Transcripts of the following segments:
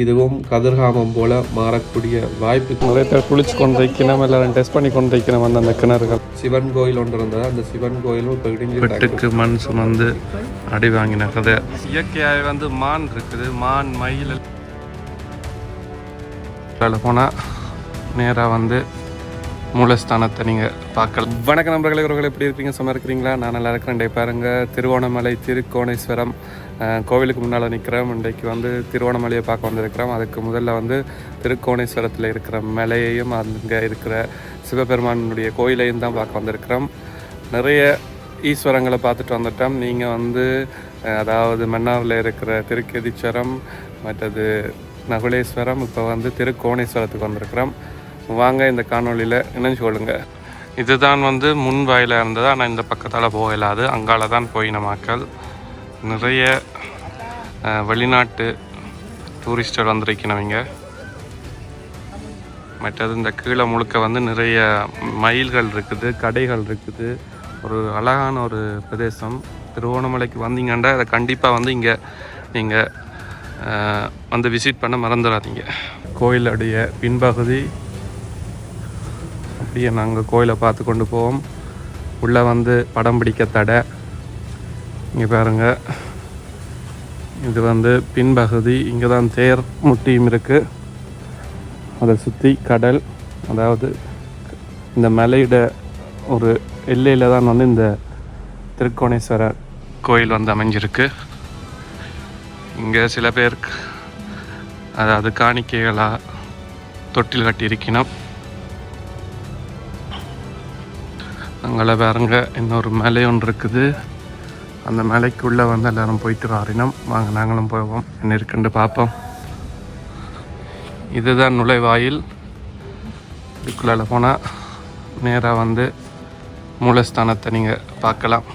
இதுவும் கதிர்காமம் போல மாறக்கூடிய வாய்ப்பு நிறைய பேர் குளிச்சு கொண்டு வைக்கணும் எல்லாரும் டெஸ்ட் பண்ணி கொண்டு வைக்கணும் வந்து அந்த கிணறுகள். சிவன் கோயில் ஒன்று இருந்தது. அந்த சிவன் கோயிலும் இப்போ இடிஞ்சு வெட்டுக்கு மண் சுமந்து அடி வாங்கின கதை இயற்கையாகவே வந்து மான் இருக்குது. மான் மயில் போனால் நேராக வந்து மூலஸ்தானத்தை நீங்கள் பார்க்கலாம் வணக்க நண்பர்களே உறவுகள் எப்படி இருக்கீங்க? சும்மா இருக்கிறீங்களா? நான் நல்லா இருக்கிறேன். இன்றைக்கு பாருங்க திருவோணமலை திருக்கோணேஸ்வரம் கோவிலுக்கு முன்னால் நிற்கிறோம் இன்றைக்கு வந்து திருவோணமலையை பார்க்க வந்திருக்கிறோம். அதுக்கு முதல்ல வந்து திருக்கோணேஸ்வரத்தில் இருக்கிற மலையையும் அங்கே இருக்கிற சிவபெருமானுடைய கோயிலையும் தான் பார்க்க வந்திருக்கிறோம். நிறைய ஈஸ்வரங்களை பார்த்துட்டு வந்துட்டோம். நீங்கள் வந்து அதாவது மன்னாரில் இருக்கிற திருக்கெதீஸ்வரம் மற்றது நகுலேஸ்வரம் இப்போ வந்து திருக்கோணேஸ்வரத்துக்கு வந்திருக்கிறோம். வாங்க இந்த காணொளியில் இணைஞ்சு கொள்ளுங்க இதுதான் வந்து முன் வாயில் இருந்தது? ஆனால் இந்த பக்கத்தால் போக இயலாது அங்கால தான் போயின மக்கள் நிறைய வெளிநாட்டு டூரிஸ்டர் வந்திருக்கணவங்க மற்றது இந்த கீழே முழுக்க வந்து நிறைய மயில்கள் இருக்குது கடைகள் இருக்குது. ஒரு அழகான ஒரு பிரதேசம். திருவோணமலைக்கு வந்தீங்கன்னா அதை கண்டிப்பாக வந்து இங்கே நீங்கள் வந்து விசிட் பண்ண மறந்துடாதீங்க. கோயிலுடைய பின்பகுதி அப்படியே நாங்கள் கோயிலை பார்த்து கொண்டு போவோம். உள்ளே வந்து படம் பிடிக்க தடை. இங்கே பாருங்கள் இது வந்து பின்பகுதி. இங்கே தான் தேர் முட்டியும் இருக்குது அதை சுற்றி கடல். அதாவது இந்த மலையிட ஒரு எல்லையில் தான் வந்து இந்த திருக்கோணேஸ்வரர் கோயில் வந்து அமைஞ்சிருக்கு. இங்கே சில பேர் அதாவது காணிக்கைகளாக தொட்டில் கட்டி அங்கே பாருங்க இன்னொரு மலை ஒன்று இருக்குது. அந்த மலைக்குள்ளே வந்து எல்லோரும் போயிட்டு வரினோம். வாங்க நாங்களும் போவோம். என்ன இருக்குன்னு பார்ப்போம் இதுதான் நுழைவாயில். இதுக்குள்ளால் போனால் நேராக வந்து மூலஸ்தானத்தை நீங்கள் பார்க்கலாம்.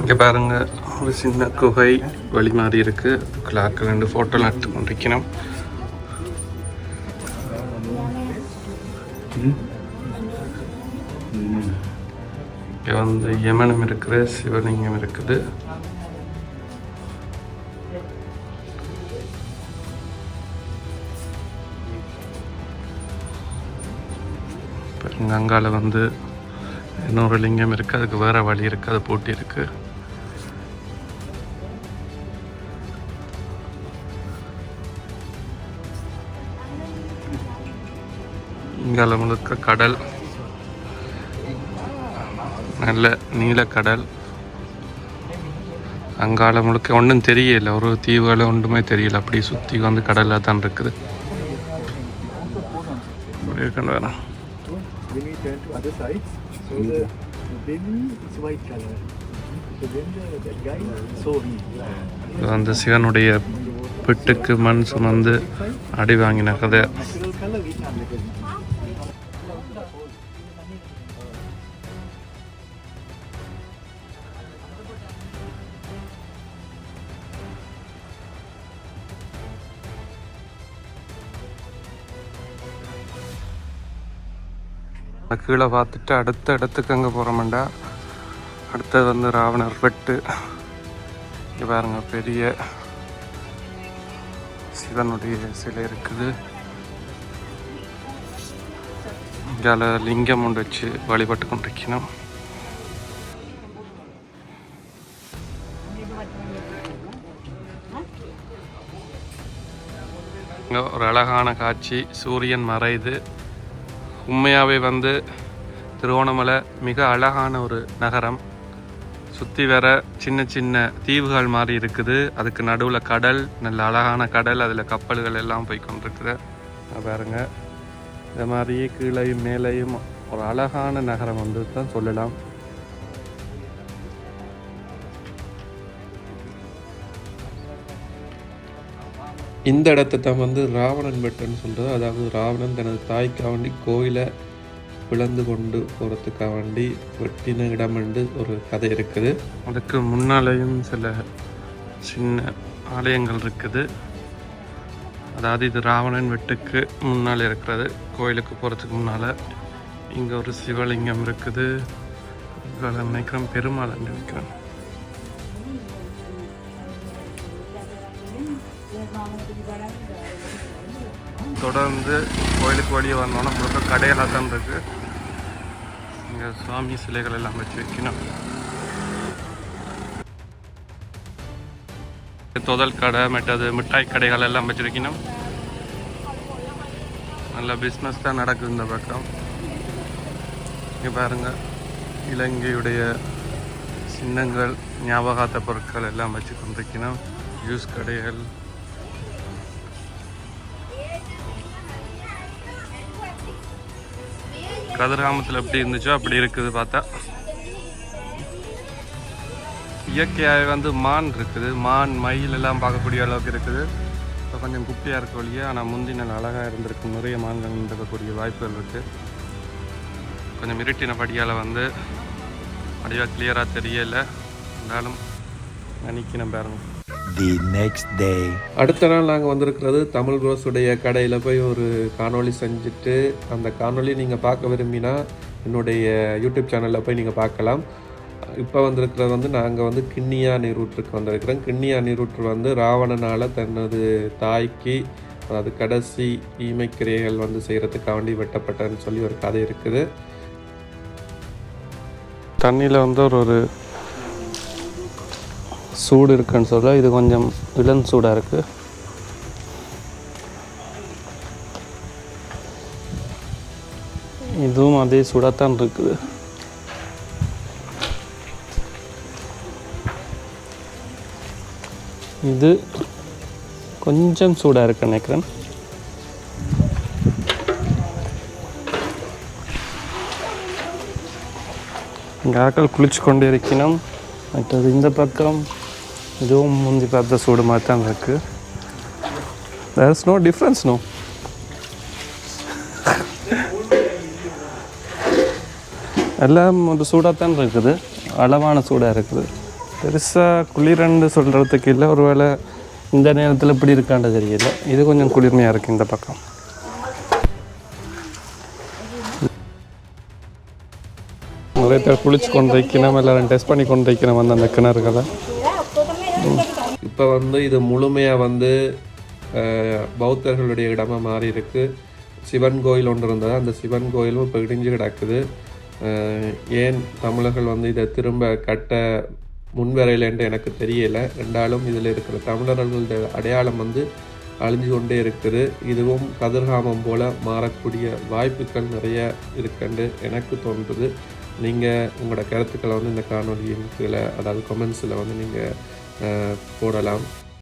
இங்கே பாருங்கள் ஒரு சின்ன குகை வழி மாதிரி இருக்கு. கிளாக்கு ரெண்டு ஃபோட்டோலாம் எடுத்து கொண்டிருக்கணும் இங்கே வந்து யமனம் இருக்கிற சிவலிங்கம் இருக்குது. பாருங்க அங்கால வந்து இன்னொரு லிங்கம் இருக்குது அதுக்கு வேறு வழி இருக்குது அது பூட்டி இருக்குது இங்கால முழுக்க கடல். நல்ல நீலக்கடல் அங்கால முழுக்க ஒன்றும் தெரியல. ஒரு தீவுகளை ஒன்றுமே தெரியல. அப்படி சுற்றி வந்து கடலாக தான் இருக்குது. அப்படியே இது வந்து சிவனுடைய பிட்டுக்கு மண் சுமந்து அடி வாங்கின கதை. கீழே பார்த்துட்டு அடுத்த இடத்துக்கு அங்கே போகிறோம்டா அடுத்தது வந்து ராவணர் வெட்டு. இங்கே பாருங்க பெரிய சிவனுடைய சிலை இருக்குது. இங்கால லிங்கம் ஒன்று வச்சு வழிபட்டு கொண்டிருக்கணும். ஒரு அழகான காட்சி. சூரியன் மறையுது. உண்மையாகவே வந்து திருவோணமலை மிக அழகான ஒரு நகரம். சுற்றி வர சின்ன சின்ன தீவுகள் மாதிரி இருக்குது. அதுக்கு நடுவில் கடல் நல்ல அழகான கடல் அதில் கப்பல்கள் எல்லாம் போய் கொண்டிருக்குது. பாருங்க. இந்த மாதிரியே கீழையும் மேலேயும் ஒரு அழகான நகரம் வந்து தான் சொல்லலாம். இந்த இடத்தை தான் வந்து ராவணன் வெட்டன்னு சொல்கிறது அதாவது ராவணன் தனது தாய்க்காக வேண்டி கோயிலை பிளந்து கொண்டு போகிறதுக்காக வேண்டி வெட்டின இடம் என்று ஒரு கதை இருக்குது. அதுக்கு முன்னாலேயும் சில சின்ன ஆலயங்கள் இருக்குது. அதாவது இது ராவணன் வெட்டுக்கு முன்னால் இருக்கிறது. கோயிலுக்கு போகிறதுக்கு முன்னால் இங்கே ஒரு சிவலிங்கம் இருக்குது. நினைக்கிறேன் பெருமாள் நினைக்கிறேன் தொடர்ந்து கோயிலுக்கு வெளியே வரணும்னா முழுக்க கடையெல்லாம் தான் இருக்கு. இங்கே சுவாமி சிலைகள் எல்லாம் வச்சு வைக்கணும். தொதல் கடை மற்றது மிட்டாய் கடைகள் எல்லாம் வச்சிருக்கணும் நல்ல பிஸ்னஸ் தான் நடக்குது இந்த பக்கம். இங்கே பாருங்க இலங்கையுடைய சின்னங்கள் ஞாபகார்த்த பொருட்கள் எல்லாம் வச்சு கொண்டிருக்கணும். ஜூஸ் கடைகள் கதிர்காமத்தில் எப்படி இருந்துச்சோ அப்படி இருக்குது பார்த்தா. இயற்கையாக வந்து மான் இருக்குது. மான் மயில் எல்லாம் பார்க்கக்கூடிய அளவுக்கு இருக்குது. இப்போ கொஞ்சம் குப்பியாக இருக்க வழியே ஆனால் முந்தி நல்ல அழகாக இருந்திருக்கு நிறைய மான்கள் இருக்கக்கூடிய வாய்ப்புகள் இருக்குது கொஞ்சம் இருட்டின படியால் வந்து வடிவாக கிளியராக தெரியலை. இருந்தாலும் நினைக்கணும் பாருங்க. The next day. அடுத்த நாள் நாங்கள் வந்திருக்கிறது தமிழ் ரோஸுடைய கடையில் போய் ஒரு காணொளி செஞ்சுட்டு அந்த காணொளி நீங்கள் பார்க்க விரும்பினா என்னுடைய யூடியூப் சேனலில் போய் நீங்கள் பார்க்கலாம். இப்போ வந்திருக்கிறது வந்து நாங்கள் வந்து கிண்ணியா நீரூற்றுக்கு வந்திருக்கிறோம். கிண்ணியா நீரூற்று வந்து ராவணனால் தனது தாய்க்கு அதாவது கடைசி ஈமைக்கிரைகள் வந்து செய்கிறதுக்காக வேண்டி வெட்டப்பட்டதுன்னு சொல்லி ஒரு கதை இருக்குது. தண்ணியில் வந்து ஒரு ஒரு சூடு இருக்குன்னு சொல்ல இது கொஞ்சம் இளம் சூடாக இருக்குது இதுவும் அதே சூடாக தான் இருக்குது. இது கொஞ்சம் சூடாக இருக்கு நினைக்கிறேன். இங்கே ஆக்கள் குளிச்சு கொண்டு இருக்கணும் மற்றது இந்த பக்கம் இதுவும் முந்தி பார்த்த சூடு மாதிரி தான் இருக்கு. There is no difference no எல்லாம் ஒரு சூடாக தான் இருக்குது. அளவான சூடாக இருக்குது. பெருசாக குளிரண்டு சொல்கிறதுக்கு இல்லை. ஒருவேளை இந்த நேரத்தில் இப்படி இருக்காண்ட தெரியல. இது கொஞ்சம் குளிர்மையாக இருக்குது இந்த பக்கம். நிறைய பேர் குளிச்சு கொண்டு வைக்கணும் எல்லாரும் டெஸ்ட் பண்ணி கொண்டு வைக்கணும் வந்து அந்த கிணறுகளை. இப்போ வந்து இது முழுமையாக வந்து பௌத்தர்களுடைய இடமா மாறி இருக்கு. சிவன் கோயில் ஒன்று இருந்தது. அந்த சிவன் கோயிலும் இப்போ இடிஞ்சு கிடக்குது. ஏன் தமிழர்கள் வந்து இதை திரும்ப கட்ட முன்வரையிலன்ட்டு எனக்கு தெரியலை. ரெண்டாலும் இதில் இருக்கிற தமிழர்களுடைய அடையாளம் வந்து அழிஞ்சு கொண்டே இருக்குது. இதுவும் கதிர்காமம் போல் மாறக்கூடிய வாய்ப்புகள் நிறைய இருக்குன்னு எனக்கு தோன்றுது. நீங்கள் உங்களோட கருத்துக்களை வந்து இந்த காணொலியின் கீழே அதாவது கமெண்ட்ஸில் வந்து நீங்கள் uh, por Alamo.